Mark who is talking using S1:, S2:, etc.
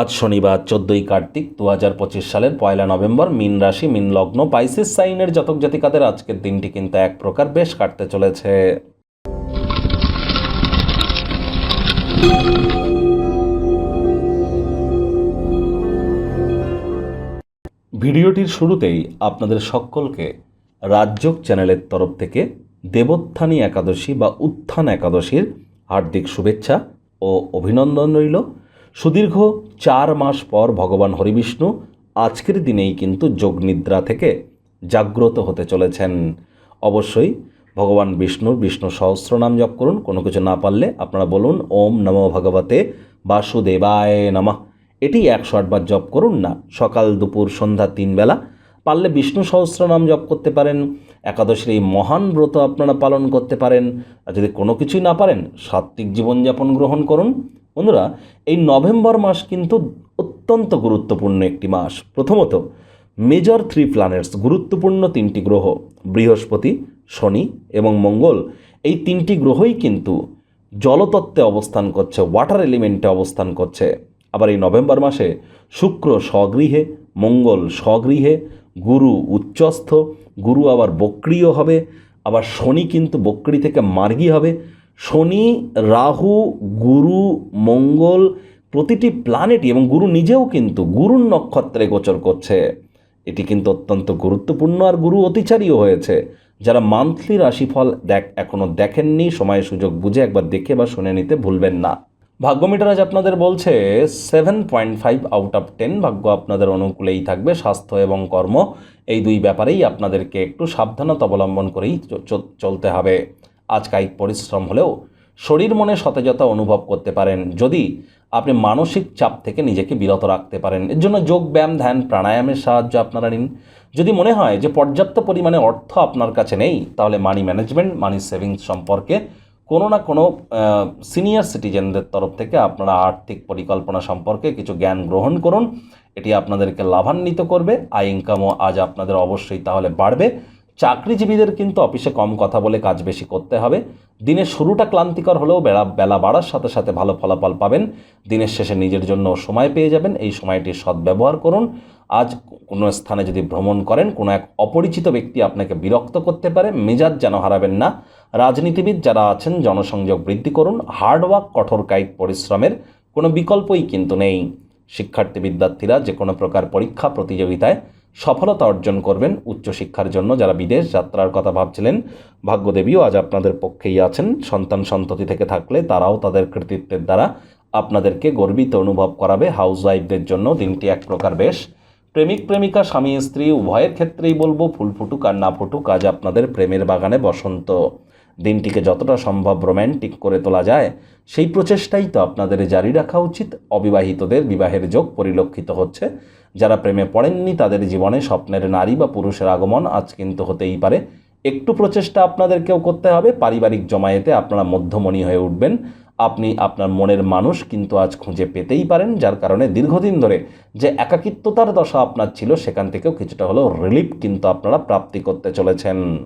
S1: আজ শনিবার, চোদ্দই কার্তিক দু হাজার পঁচিশ সালের পয়লা নভেম্বর, মিন রাশি, মিন লগ্ন, পাইসিস সাইনের জাতক জাতিকাদের আজকের দিনটি কিন্তু এক প্রকার বেশ কাটতে চলেছে। ভিডিওটির শুরুতেই আপনাদের সকলকে রাজযোগ চ্যানেলের তরফ থেকে দেবোত্থানী একাদশী বা উত্থান একাদশীর হার্দিক শুভেচ্ছা ও অভিনন্দন রইল। সুদীর্ঘ চার মাস পর ভগবান হরিবিষ্ণু আজকের দিনেই কিন্তু যোগনিদ্রা থেকে জাগ্রত হতে চলেছেন। অবশ্যই ভগবান বিষ্ণুর বিষ্ণু সহস্রনাম জপ করুন, কোনো কিছু না পারলে আপনারা বলুন, ওম নমো ভগবতে বাসুদেবায় নমঃ। এটি একশো আটবার জপ করুন না, সকাল, দুপুর, সন্ধ্যা, তিন বেলা। পারলে বিষ্ণু সহস্রনাম জপ করতে পারেন, একাদশীর এই মহান ব্রত আপনারা পালন করতে পারেন। আর যদি কোনো কিছুই না পারেন, সাত্ত্বিক জীবনযাপন গ্রহণ করুন। বন্ধুরা, এই নভেম্বর মাস কিন্তু অত্যন্ত গুরুত্বপূর্ণ একটি মাস। প্রথমত মেজর থ্রি প্ল্যানেটস গুরুত্বপূর্ণ তিনটি গ্রহ, বৃহস্পতি, শনি এবং মঙ্গল। এই তিনটি গ্রহই কিন্তু জলতত্ত্বে অবস্থান করছে ওয়াটার এলিমেন্টে অবস্থান করছে। আবার এই নভেম্বর মাসে শুক্র স্বগৃহে, মঙ্গল স্বগৃহে, গুরু উচ্চস্থ, গুরু আবার বক্রিয় হবে, আবার শনি কিন্তু বক্রি থেকে মার্গী হবে। শনি, রাহু, গুরু, মঙ্গল প্রতিটি প্ল্যানেটই এবং গুরু নিজেও কিন্তু গুরুর নক্ষত্রে গোচর করছে। এটি কিন্তু অত্যন্ত গুরুত্বপূর্ণ আর গুরু অতিচারীও হয়েছে। যারা মান্থলি রাশিফল দেখ এখনও দেখেননি, সময় সুযোগ বুঝে একবার দেখে বা শুনে নিতে ভুলবেন না। ভাগ্য মিটার আজ আপনাদের বলছে seven point five out of ten ভাগ্য আপনাদের অনুকূলেই থাকবে, স্বাস্থ্য এবং কর্ম, এই দুই ব্যাপারেই আপনাদেরকে একটু সাবধানতা অবলম্বন করেই চলতে হবে। আজ পরিশ্রম হলেও শরীর মনে সতেজতা অনুভব করতে পারেন। যদি আপনি মানসিক চাপ থেকে নিজেকে বিরত রাখতে পারেন, এর জন্য যোগ, ব্যায়াম, ধ্যান, প্রাণায়ামের সাহায্য আপনারা নিন। যদি মনে হয় যে পর্যাপ্ত পরিমাণে অর্থ আপনার কাছে নেই, তাহলে মানি ম্যানেজমেন্ট মানি সেভিংস সম্পর্কে কোনো না কোনো সিনিয়র সিটিজেনদের তরফ থেকে আপনারা আর্থিক পরিকল্পনা সম্পর্কে কিছু জ্ঞান গ্রহণ করুন। এটি আপনাদেরকে লাভান্বিত করবে, আয় ইনকামও আজ আপনাদের অবশ্যই তাহলে বাড়বে। চাকরিজীবীদের কিন্তু অফিসে কম কথা বলে কাজ বেশি করতে হবে। দিনের শুরুটা ক্লান্তিকর হলেও বেলা বেলা বাড়ার সাথে সাথে ভালো ফলাফল পাবেন। দিনের শেষে নিজের জন্য সময় পেয়ে যাবেন। এই সময়টির সদ্ব্যবহার করুন। আজ কোনো স্থানে যদি ভ্রমণ করেন, কোনো এক অপরিচিত ব্যক্তি আপনাকে বিরক্ত করতে পারে, মেজাজ যেন হারাবেন না। রাজনীতিবিদ যারা আছেন, জনসংযোগ বৃদ্ধি করুন। হার্ডওয়ার্ক কঠোর কায়িক পরিশ্রমের কোনো বিকল্পই কিন্তু নেই। শিক্ষার্থী বিদ্যার্থীরা যে কোনো প্রকার পরীক্ষা, প্রতিযোগিতায় সফলতা অর্জন করবেন উচ্চশিক্ষার জন্য যারা বিদেশ যাত্রার কথা ভাবছিলেন। ভাগ্যদেবীও আজ আপনাদের পক্ষেই আছেন। সন্তান সন্ততি থেকে থাকলে তারাও তাদের কৃতিত্বের দ্বারা আপনাদেরকে গর্বিত অনুভব করাবে। হাউস ওয়াইফদের জন্য দিনটি এক প্রকার বেশ। প্রেমিক, প্রেমিকা, স্বামী, স্ত্রী, উভয়ের ক্ষেত্রেই বলব, ফুল ফুটুক আর না ফুটুক, আজ আপনাদের প্রেমের বাগানে বসন্ত। দিনটিকে যতটা সম্ভব রোম্যান্টিক করে তোলা যায়, সেই প্রচেষ্টাই তো আপনাদের জারি রাখা উচিত। অবিবাহিতদের বিবাহের যোগ পরিলক্ষিত হচ্ছে। যারা প্রেমে পড়েননি, তাদের জীবনে স্বপ্নের নারী বা পুরুষের আগমন আজ কিন্তু হতেই পারে। একটু প্রচেষ্টা আপনাদেরকেও করতে হবে। পারিবারিক জমায়েতে আপনারা মধ্যমণি হয়ে উঠবেন। আপনি আপনার মনের মানুষ কিন্তু আজ খুঁজে পেতেই পারেন, যার কারণে দীর্ঘদিন ধরে যে একাকিত্বতার দশা আপনার ছিল, সেখান থেকেও কিছুটা হলেও রিলিফ কিন্তু আপনারা প্রাপ্তি করতে চলেছেন।